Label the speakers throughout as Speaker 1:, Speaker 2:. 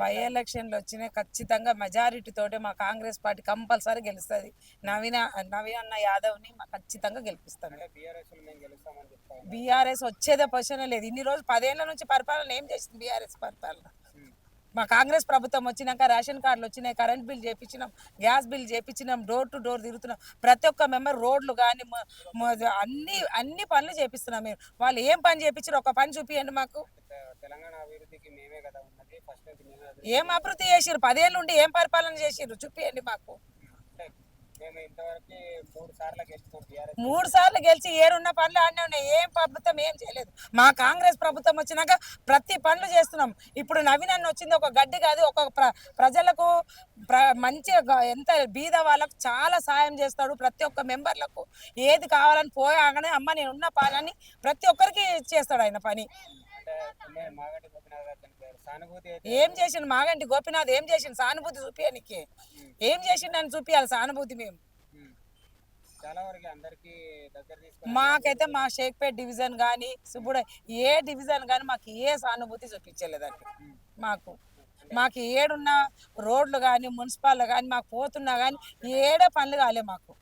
Speaker 1: By ఎలక్షన్లు వచ్చినాయి ఖచ్చితంగా మెజారిటీ తోటే మా కాంగ్రెస్ పార్టీ కంపల్సరీ గెలుస్తుంది. నవీన నవీన్ అన్న యాదవ్ని ఖచ్చితంగా గెలిపిస్తాం
Speaker 2: అంటే బీఆర్ఎస్ మేము గెలుస్తామని చెప్తాను
Speaker 1: బీఆర్ఎస్ వచ్చేదే పొజిషన్ లేదు. ఇన్ని రోజులు పదేళ్ళ నుంచి పరిపాలన ఏం చేసింది బీఆర్ఎస్ పరిపాలన? మా కాంగ్రెస్ ప్రభుత్వం వచ్చినాక రేషన్ కార్డులు వచ్చినాయి కరెంట్ బిల్ చేపించినాం గ్యాస్ బిల్ చేపించినాం డోర్ టు డోర్ తిరుగుతున్నాం. ప్రతి ఒక్క మెంబర్ రోడ్లు కానీ అన్ని అన్ని పనులు చేపిస్తున్నాం మేము. వాళ్ళు ఏం పని చేపించారు ఒక పని చూపియండి మాకు. ఏం అభివృద్ధి చేసిర్రు? పదేళ్ళు ఉండి ఏం పరిపాలన చేసిర్రు? చూపియండి మాకు.
Speaker 2: మూడు సార్లు
Speaker 1: గెలిచి. ఏడున్న పనులు ఆడినా ఉన్నాయి. ఏం ప్రభుత్వం ఏం చేయలేదు. మా కాంగ్రెస్ ప్రభుత్వం వచ్చినాక ప్రతి పనులు చేస్తున్నాం. ఇప్పుడు నవీన్ అన్న వచ్చింది ఒక గడ్డి కాదు ఒక ప్ర ప్రజలకు ప్ర గ- ఎంత బీద వాళ్ళకు చాలా సాయం చేస్తాడు ప్రతి ఒక్క మెంబర్లకు. ఏది కావాలని పోయాగానే అమ్మ నేను ఉన్న పని ప్రతి ఒక్కరికి చేస్తాడు ఆయన పని. ఏం చేసిండు మాగంటి గోపినాథ్? ఏం చేసిండు? సానుభూతి చూపించడానికి ఏం చేసిండని చూపించాలి సానుభూతి మేము? మాకైతే మా షేక్పేట్ డివిజన్ కానీ సుబ్బుడ ఏ డివిజన్ కానీ మాకు ఏ సానుభూతి చూపించలేదండి మాకు మాకు ఏడున్న రోడ్లు కానీ మున్సిపాల్ కానీ మాకు పోతున్నా కానీ ఏడే పనులు కాలే మాకు.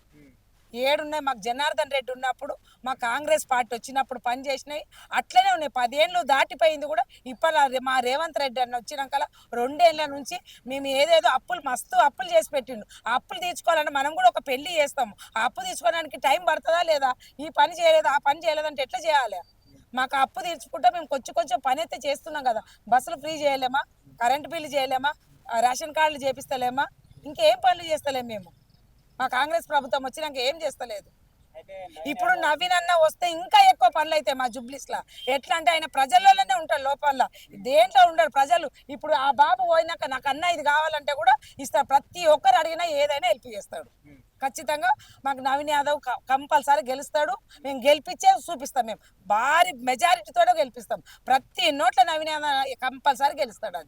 Speaker 1: ఏడున్నాయి మాకు జనార్దన్ రెడ్డి ఉన్నప్పుడు మా కాంగ్రెస్ పార్టీ వచ్చినప్పుడు పని చేసినాయి. అట్లనే ఉన్నాయి. పదేళ్ళు దాటిపోయింది కూడా. ఇప్పుడు మా రేవంత్ రెడ్డి అన్న వచ్చినాక రెండేళ్ళ నుంచి మేము ఏదేదో అప్పులు మస్తు అప్పులు చేసి పెట్టిండు. ఆ అప్పులు తీర్చుకోవాలంటే మనం కూడా ఒక పెళ్ళి చేస్తాము. ఆ అప్పు తీర్చుకోవడానికి టైం పడుతుందా లేదా? ఈ పని చేయలేదు? ఆ పని చేయలేదంటే ఎట్లా చేయాలి? మాకు అప్పు తీర్చుకుంటే మేము కొంచెం కొంచెం పని అయితే చేస్తున్నాం కదా. బస్సులు ఫ్రీ చేయలేమా? కరెంటు బిల్లు చేయలేమా? రేషన్ కార్డులు చేపిస్తలేమా? ఇంకేం పనులు చేస్తలేము మేము? మా కాంగ్రెస్ ప్రభుత్వం వచ్చినాక ఏం చేస్తలేదు. ఇప్పుడు నవీన్ అన్న వస్తే ఇంకా ఎక్కువ పనులు అయితే మా జుబ్లీస్ లా. ఎట్లా అంటే ఆయన ప్రజల్లోనే ఉంటాడు లోపల. దేంట్లో ఉండడు ప్రజలు. ఇప్పుడు ఆ బాబు పోయినాక నాకు అన్న ఇది కావాలంటే కూడా ఇస్తాడు ప్రతి ఒక్కరు అడిగినా ఏదైనా హెల్ప్ చేస్తాడు. ఖచ్చితంగా మాకు నవీన్ యాదవ్ కంపల్సరీ గెలుస్తాడు. మేము గెలిపించే చూపిస్తాం మేము. భారీ మెజారిటీతో గెలిపిస్తాం. ప్రతి నోట్ల నవీన్ యాదవ్ కంపల్సరీ గెలుస్తాడు అది.